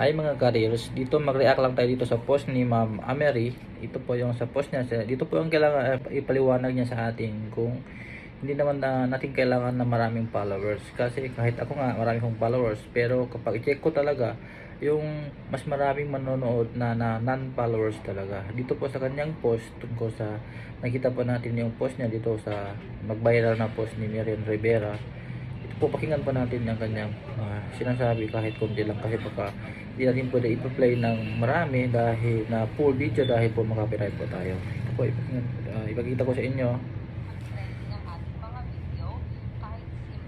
Hi mga careers, dito mag-react lang tayo dito sa post ni Ma'am Amery. Ito po yung sa post niya. Dito po ang kailangan eh, ipaliwanag niya sa atin kung hindi naman na natin kailangan na maraming followers. Kasi kahit ako nga marami kong followers, pero kapag i-check ko talaga, yung mas maraming manonood na, na non-followers talaga. Dito po sa kanyang post, tungkol sa, nakita po natin yung post niya dito sa mag-viral na post ni Miriam Rivera ito po pakinggan pa natin yung kanyang ah, sinasabi kahit konti lang kasi baka hindi natin pwede ipa-play ng marami dahil na full video dahil po makapiright po tayo. Ito po ipakinggan, ah, ipakita ko sa inyo.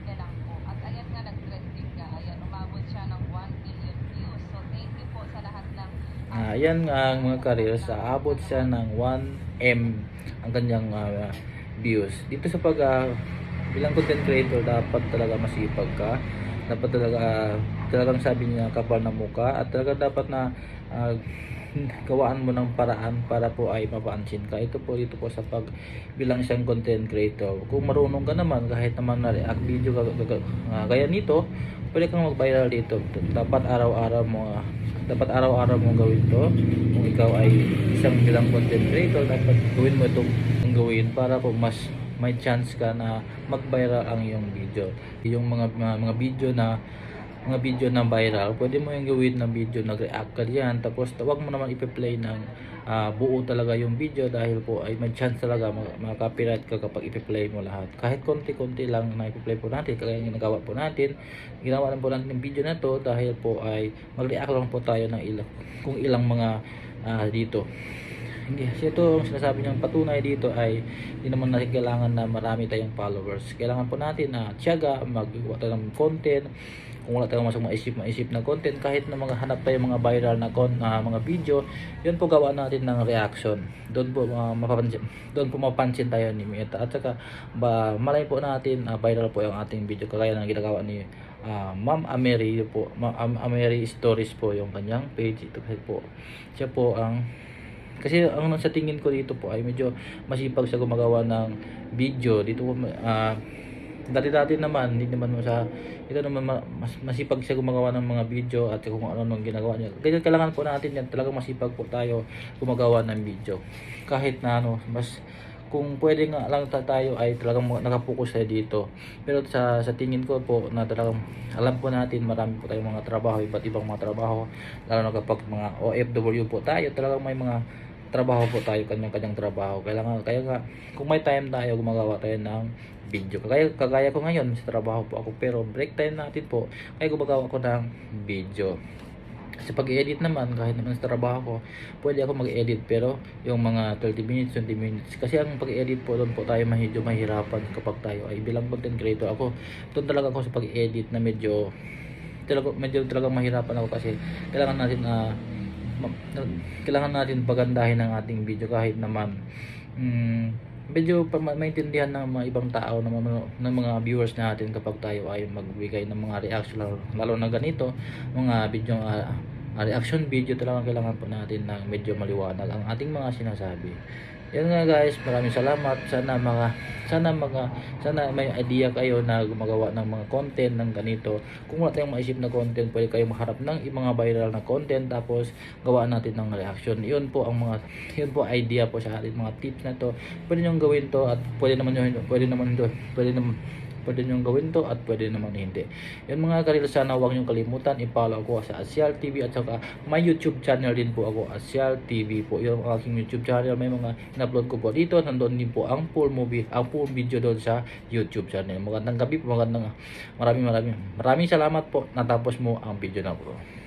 ng po. At ayan nga nag-trending nga, ayan umabot siya ng 1 million views. So thank you po sa lahat ng Ah, yan ang mga careers, aabot siya ng 1M ang kanyang ah, views. Dito sa pag ah, bilang content creator dapat talaga masipag ka. Dapat talaga ah, talagang sabi niya kapal na muka at talaga dapat na ah, gawaan mo ng paraan para po ay mapansin ka. Ito po dito po sa pag bilang isang content creator. Kung marunong ka naman kahit naman na react video ka, ah, gaya nito, pwede kang mag-viral dito. Dapat araw-araw mo dapat araw-araw mong gawin to kung ikaw ay isang bilang content creator dapat gawin mo itong gawin para po mas may chance ka na mag-viral ang iyong video. Yung mga mga, mga video na mga video na viral pwede mo yung gawin na video nag-react ka diyan. Tapos wag mo naman ipe-play ng ah, buo talaga yung video dahil po ay may chance talaga maka-copyright ka kapag ipe-play mo lahat. Kahit konti-konti lang na ipe-play po natin kagaya yung nagawa po natin ginawa lang po natin yung video na to dahil po ay mag-react lang po tayo ng ilang kung ilang mga ah, dito hindi kasi ito ang sinasabi niyang patunay dito ay hindi naman natin kailangan na marami tayong followers. Kailangan po natin na tiyaga maggawa tayo ng content. Kung wala tayong masang maisip maisip na content kahit na mga hanap tayo mga viral na con, ah, mga video yun po gawa natin ng reaction. Doon po ah, mapapansin doon po mapansin tayo ni Meta. At saka ba malay po natin ah, viral po yung ating video. Kagaya ng ginagawa ni ah, Ma'am Amery po Ma'am Amery Stories po yung kanyang page. Ito po siya po ang kasi ang sa tingin ko dito po ay medyo masipag siya gumagawa ng video. Dito po ah, dati-dati naman hindi naman sa ito naman ma- mas masipag siya gumagawa ng mga video at kung ano nung ginagawa niya. Ganyan kailangan po natin yan talagang masipag po tayo gumagawa ng video. Kahit na ano mas kung pwede nga lang ta- tayo ay talagang nakapokus tayo dito. Pero sa sa tingin ko po na talagang alam po natin marami po tayong mga trabaho iba't ibang mga trabaho. Lalo na kapag mga OFW po tayo talagang may mga trabaho po tayo kanyang-kanyang trabaho. Kailangan kaya nga kung may time tayo gumagawa tayo ng video. Kagaya kagaya ko ngayon sa trabaho po ako pero break time natin po kaya gumagawa ko ng video. Kasi pag edit naman kahit naman sa trabaho ko pwede ako mag-edit pero yung mga 30 minutes 20 minutes. Kasi ang pag-edit po doon po tayo medyo mahirapan kapag tayo ay bilang content creator ako doon talaga ako sa pag-edit na medyo talaga medyo talaga mahirapan ako kasi kailangan natin na na- kailangan natin pagandahin ang ating video kahit naman mm, medyo maintindihan ng mga ibang tao ng mga, ng mga viewers natin kapag tayo ay magbigay ng mga reaction lalo, lalo na ganito mga video ah, reaction video talagang kailangan po natin ng medyo maliwanag ang ating mga sinasabi yan nga guys maraming salamat. Sana mga sana mga sana may idea kayo na gumagawa ng mga content ng ganito. Kung wala tayong maisip na content pwede kayong maharap ng mga viral na content tapos gawaan natin ng reaction. Yun po ang mga yun po idea po sa ating mga tips na to. Pwede nyo gawin to at pwede naman nyo pwede naman to pwede naman pwede nyo gawin to at pwede naman hindi. Yun mga karil sana huwag nyo kalimutan i-follow ako sa Asial TV at saka may YouTube channel din po ako Asial TV po. Yun ang aking YouTube channel may mga in-upload ko po dito. Nandoon din po ang full movie ang full video doon sa YouTube channel. Magandang gabi po magandang maraming maraming maraming salamat po. Natapos mo ang video na po